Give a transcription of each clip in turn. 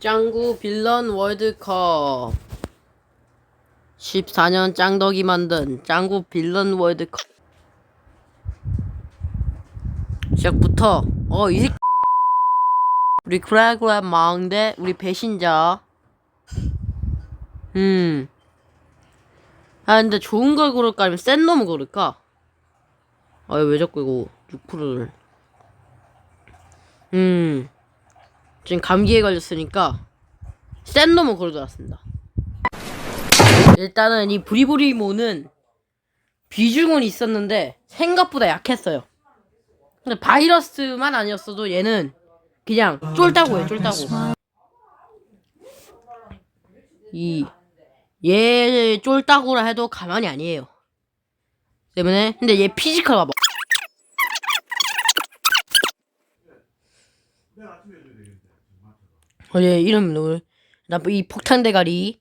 짱구 빌런 월드컵. 14년 짱덕이 만든 짱구 빌런 월드컵. 시작부터 어이 새끼. 우리 그라그라 망대 우리 배신자. 음. 아 근데 좋은 걸 고를까? 아니면 센 놈을 고를까? 아왜 자꾸 이거 6%를. 음 지금 감기에 걸렸으니까 센 놈을 고르도록 일단은 이 브리브리모는 비중은 있었는데 생각보다 약했어요. 근데 바이러스만 아니었어도 얘는 그냥 쫄다고 해 쫄다고. 이 얘 쫄다구라 해도 가만히 아니에요. 때문에 근데 얘 피지컬 봐봐. 어, 얘 이름 누구? 나이 폭탄 대가리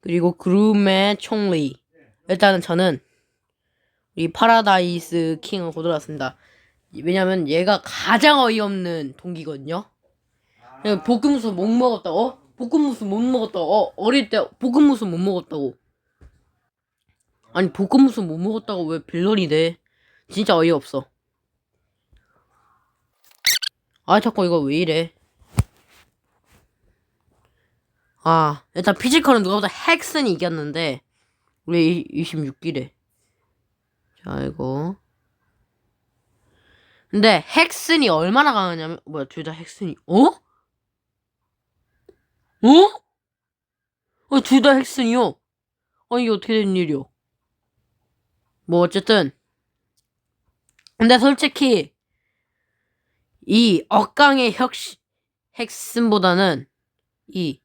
그리고 그루메 총리. 일단은 저는 이 파라다이스 킹을 고들었습니다. 왜냐면 얘가 가장 어이없는 동기거든요. 그냥 볶음수 못 먹었다. 어? 볶음무스 못 먹었다고. 어, 어릴 때 볶음무스 못 먹었다고. 아니, 볶음무스 못 먹었다고 왜 빌런이 돼? 진짜 어이없어. 아, 자꾸 이거 왜 이래? 아, 일단 피지컬은 누가보다 헥슨이 이겼는데, 우리 26기래. 자, 이거. 근데 헥슨이 얼마나 강하냐면, 뭐야, 둘 다 헥슨이, 어? 어? 어, 둘다 핵슨이요. 어, 이게 어떻게 된 일이요? 뭐, 어쨌든. 근데 솔직히, 이 억강의 혁, 핵슨보다는, 이,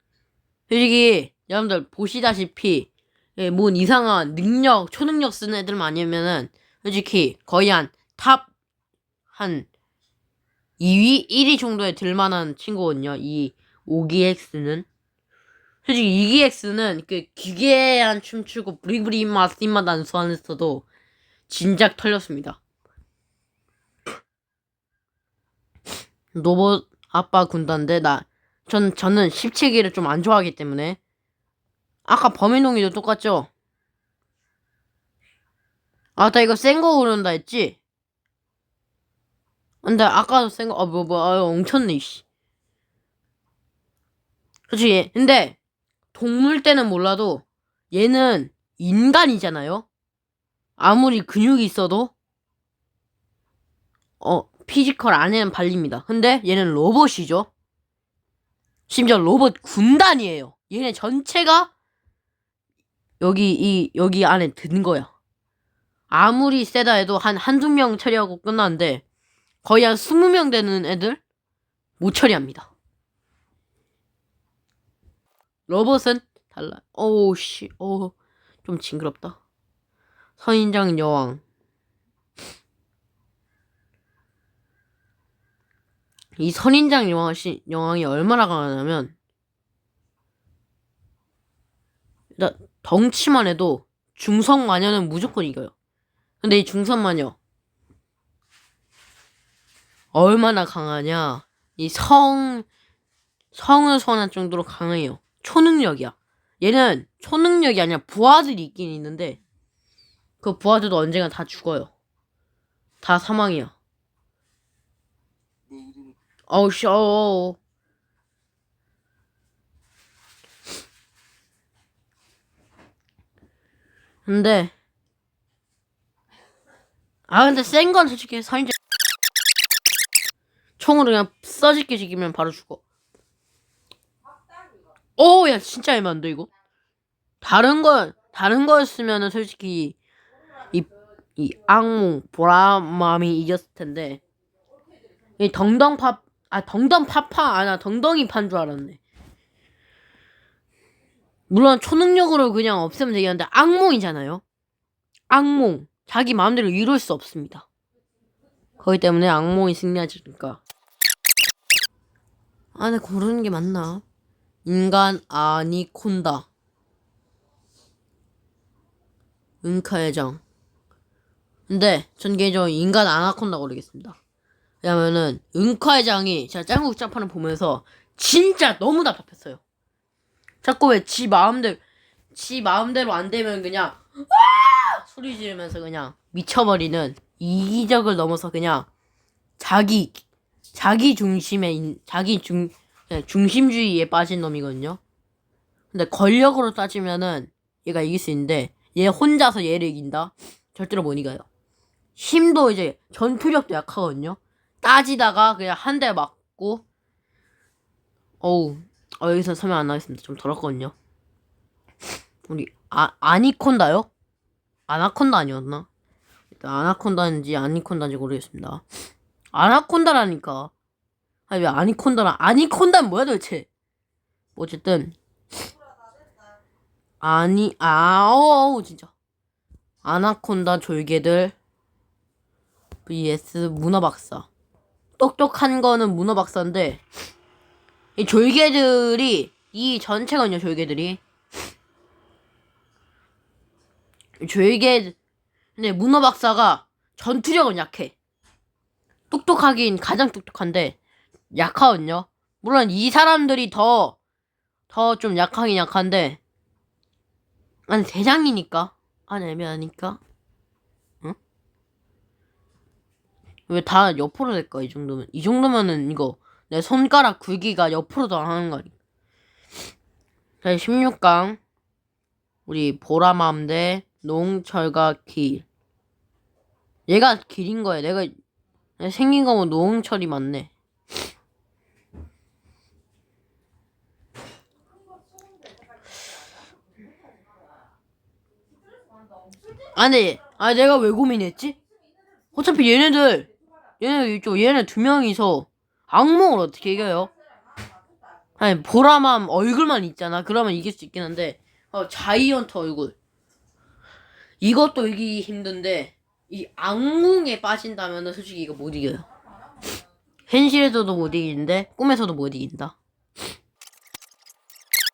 솔직히, 여러분들 보시다시피, 예, 뭔 이상한 능력, 초능력 쓰는 애들만 아니면은, 솔직히, 거의 한, 탑, 한, 2위, 1위 정도에 들만한 친구거든요. 이, 5기X는 솔직히 2기X는 그 기괴한 춤추고 브리브리 마스임마 단수하면서도 진작 털렸습니다. 로봇 아빠 군단데 나 전 저는 17기를 좀 안 좋아하기 때문에 아까 범인동이도 똑같죠? 아, 나 이거 센 거 고른다 했지? 근데 아까도 센 거, 아, 뭐, 뭐, 아, 엉쳤네, 씨. 그치. 근데, 동물 때는 몰라도, 얘는 인간이잖아요? 아무리 근육이 있어도, 어, 피지컬 안에는 발립니다. 근데 얘는 로봇이죠? 심지어 로봇 군단이에요. 얘네 전체가, 여기, 이, 여기 안에 든 거야. 아무리 세다 해도 한, 한두 명 처리하고 끝나는데, 거의 한 스무 명 되는 애들, 못 처리합니다. 로봇은 달라. 오우 씨, 오, 좀 징그럽다. 선인장 여왕. 이 선인장 여왕 씨, 여왕이 얼마나 강하냐면, 나 덩치만 해도 중성 마녀는 무조건 이겨요. 근데 이 중성 마녀 얼마나 강하냐? 이 성 성을 소환할 정도로 강해요. 초능력이야. 얘는 초능력이 아니라 부하들이 있긴 있는데 그 부하들도 언젠가 다 죽어요. 다 사망이야. 어우 씨, 어우. 근데 아 근데 센 건 솔직히 선인장 총으로 그냥 써짓게 죽이면 바로 죽어. 오, 야, 진짜 애만데, 이거? 다른 거, 다른 거였으면은 솔직히, 이, 이 악몽, 보라맘이 이겼을 텐데, 이 덩덩파, 아, 덩덩 파파, 아, 나 덩덩이 판 줄 알았네. 물론 초능력으로 그냥 없애면 되겠는데, 악몽이잖아요? 악몽. 자기 마음대로 이룰 수 없습니다. 그렇기 때문에 악몽이 승리하니까. 아, 내 고르는 게 맞나? 인간 아니콘다. 은카의 장. 근데 전 개인적으로 인간 아나콘다 고르겠습니다. 왜냐면은 은카의 장이 제가 짱구 짱판을 보면서 진짜 너무 답답했어요. 자꾸 왜 지 마음대로 지 마음대로 안 되면 그냥 와 소리 지르면서 그냥 미쳐버리는 이기적을 넘어서 그냥 자기 자기 중심에 인- 자기 중 네, 중심주의에 빠진 놈이거든요. 근데 권력으로 따지면은 얘가 이길 수 있는데 얘 혼자서 얘를 이긴다? 절대로 못 이겨요. 힘도 이제 전투력도 약하거든요. 따지다가 그냥 한 대 맞고 어우 어, 여기서 설명 안 하겠습니다. 좀 더럽거든요. 우리 아 아니콘다요? 아나콘다 아니었나? 일단 아나콘다인지 아니콘다인지 모르겠습니다. 아나콘다라니까. 아니 왜 아니콘다라 아니콘다는 뭐야 도대체? 뭐 어쨌든 아니 아우 진짜 아나콘다 졸개들 vs 문어박사 똑똑한 거는 문어 박사인데 이 졸개들이 이 전체거든요 졸개들이 졸개 근데 문어 박사가 전투력은 약해 똑똑하긴 가장 똑똑한데 약하거든요. 물론 이 사람들이 더 더 좀 약하긴 약한데 아니 대장이니까 안 애매하니까 왜 다 옆으로 될까 이 정도면? 이 정도면은 이거 내 손가락 굵기가 옆으로 더 하는 거 아니야 자 16강. 우리 보라맘 대 노홍철과 길. 얘가 길인 거야. 내가 생긴 거면 노홍철이 맞네. 아니, 아 내가 왜 고민했지? 어차피 얘네들, 얘네 이쪽 얘네 두 명이서 악몽을 어떻게 이겨요? 아니 보라맘 얼굴만 있잖아. 그러면 이길 수 있긴 한데, 어, 자이언트 얼굴. 이것도 이기기 힘든데 이 악몽에 빠진다면은 솔직히 이거 못 이겨요. 현실에서도 못 이기는데 꿈에서도 못 이긴다.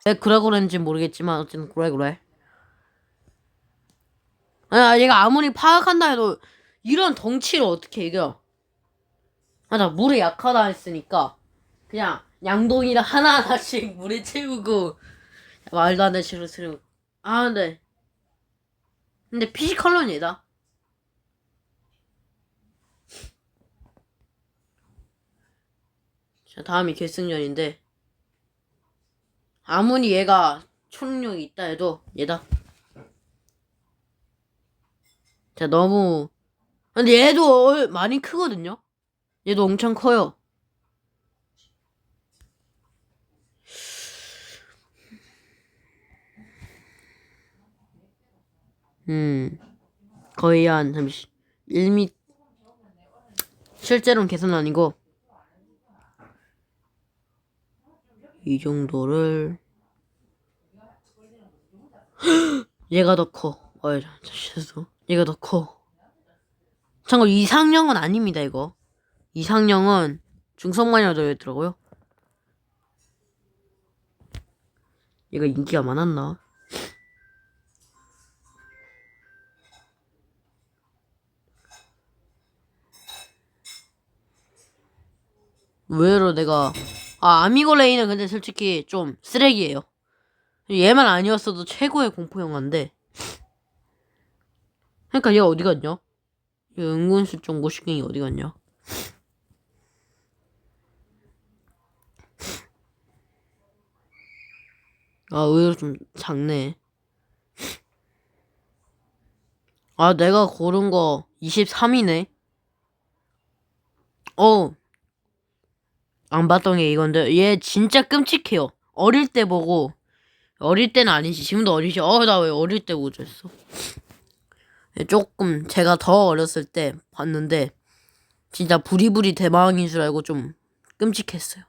왜 그래 그런지 모르겠지만 어쨌든 그래 그래. 아, 얘가 아무리 파악한다 해도 이런 덩치를 어떻게 이겨? 아, 나 물에 약하다 했으니까 그냥 양동이를 하나하나씩 물에 채우고 말도 안 되는 식으로 쓰고 아, 근데 근데 피지컬로는 얘다. 자, 다음이 결승전인데 아무리 얘가 초능력이 있다 해도 얘다. 자, 너무. 근데 얘도 얼- 많이 크거든요? 얘도 엄청 커요. 음, 거의 한, 잠시, 1미, 실제로는 계산 아니고, 이 정도를, 얘가 더 커. 어이, 죄송. 얘가 더 커. 참고 이상형은 아닙니다 이거. 이상형은 중성마녀 들어있더라고요. 얘가 인기가 많았나? 의외로 내가 아 아미고 레이는 근데 솔직히 좀 쓰레기예요. 얘만 아니었어도 최고의 공포 영화인데 그러니까 얘 어디 갔냐? 얘 은근슬쩍 모시갱이 어디 갔냐? 아 의외로 좀 작네. 아 내가 고른 거 23이네. 어. 안 봤던 게 이건데 얘 진짜 끔찍해요. 어릴 때 보고 어릴 때는 아니지 지금도 어리지. 어 나 왜 어릴 때 보고 졌어? 조금 제가 더 어렸을 때 봤는데 진짜 부리부리 대망인 줄 알고 좀 끔찍했어요.